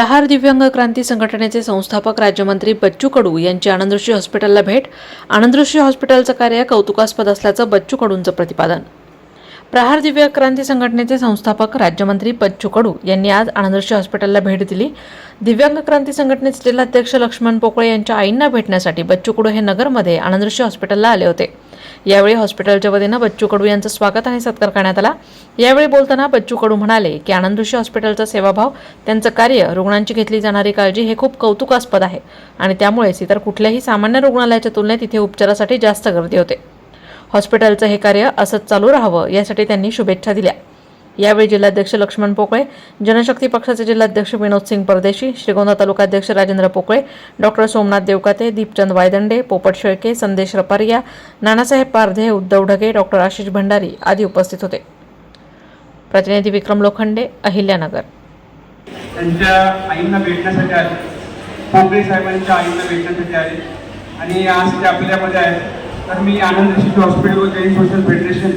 प्रहार दिव्यांग क्रांती संघटनेचे संस्थापक राज्यमंत्री बच्चू कडू यांची आनंदऋषी हॉस्पिटलला भेट. आनंदऋषी हॉस्पिटलचं कार्य कौतुकास्पद असल्याचं बच्चू कडूंचं प्रतिपादन. प्रहार दिव्य क्रांती संघटनेचे संस्थापक राज्यमंत्री बच्चू कडू यांनी आज आनंदऋषी हॉस्पिटलला भेट दिली. दिव्यांग क्रांती संघटनेचे जिल्हाध्यक्ष लक्ष्मण पोकळे यांच्या आईंना भेटण्यासाठी बच्चू कडू हे नगरमध्ये आनंदऋषी हॉस्पिटलला आले होते. यावेळी हॉस्पिटलच्या वतीनं बच्चू कडू यांचं स्वागत आणि सत्कार करण्यात आला. यावेळी बोलताना बच्चू कडू म्हणाले की आनंदऋषी हॉस्पिटलचा सेवाभाव त्यांचं कार्य रुग्णांची घेतली जाणारी काळजी हे खूप कौतुकास्पद आहे आणि त्यामुळेच इतर कुठल्याही सामान्य रुग्णालयाच्या तुलनेत इथे उपचारासाठी जास्त गर्दी होते. हॉस्पिटलचं हे कार्य असंच चालू राहावं यासाठी त्यांनी शुभेच्छा दिल्या. यावेळी जिल्हाध्यक्ष लक्ष्मण पोकळे जनशक्ती पक्षाचे जिल्हाध्यक्ष विनोद सिंग परदेशी श्रीगोंदा तालुकाध्यक्ष राजेंद्र पोकळे डॉक्टर सोमनाथ देवकाते दीपचंद वायदंडे पोपट शेळके संदेश रपारिया नानासाहेब पारधे उद्धव ढगे डॉक्टर आशिष भंडारी आदी उपस्थित होते. प्रतिनिधी विक्रम लोखंडे अहिल्यानगर. त्यांच्या आईंना भेटण्यासाठी आले. पोकळे साहेबांच्या आईंना भेटण्यासाठी आले. आणि आज ते आपल्यामध्ये आहेत. तर मी आनंद शिशू हॉस्पिटल व जैन सोशल फेडरेशन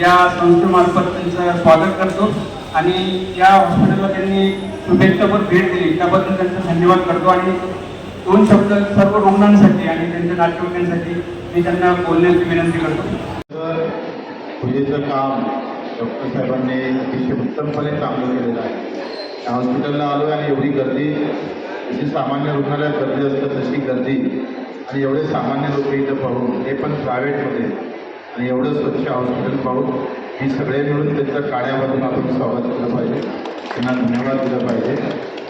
या संस्थेमार्फत त्यांचं स्वागत करतो. आणि या हॉस्पिटलला त्यांनी शुभेच्छापर भेट दिली. त्याबद्दल त्यांचा धन्यवाद करतो. आणि दोन शब्द सर्व रुग्णांसाठी आणि त्यांच्या नातेवाईकांसाठी मी त्यांना बोलण्याची विनंती करतो. तर पूजेचं काम डॉक्टर साहेबांनी अतिशय उत्तमपणे चांगलं केलेलं आहे. त्या हॉस्पिटलला आलो आणि एवढी गर्दी जशी सामान्य रुग्णालयात गर्दी असतं तशी गर्दी. आणि एवढे सामान्य लोक इथं पाहून हे पण प्रायव्हेटमध्ये आणि एवढं स्वच्छ हॉस्पिटल पाहून हे सगळे मिळून त्यांच्या काळ्यामधून आपण स्वागत केलं पाहिजे. त्यांना धन्यवाद दिला पाहिजे.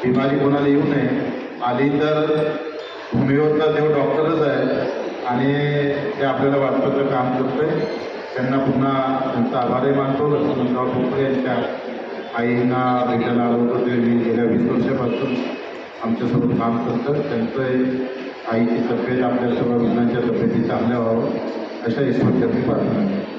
बिमारी कोणाला येऊ नये. आली तर भूमीवरचा देव डॉक्टरच आहे. आणि ते आपल्याला वाटपाचं काम करतोय. त्यांना पुन्हा त्यांचा आभारही मानतो. लक्ष्मणराव ठोकरे यांच्या आईंना भेटायला आलो होतो. ते मी गेल्या वीस वर्षापासून आमच्यासोबत काम करतं त्यांचं आईची तब्येत आपल्यासोबत मुलांच्या तब्येती चांगल्या व्हावं. Achei é isso, porque não vai.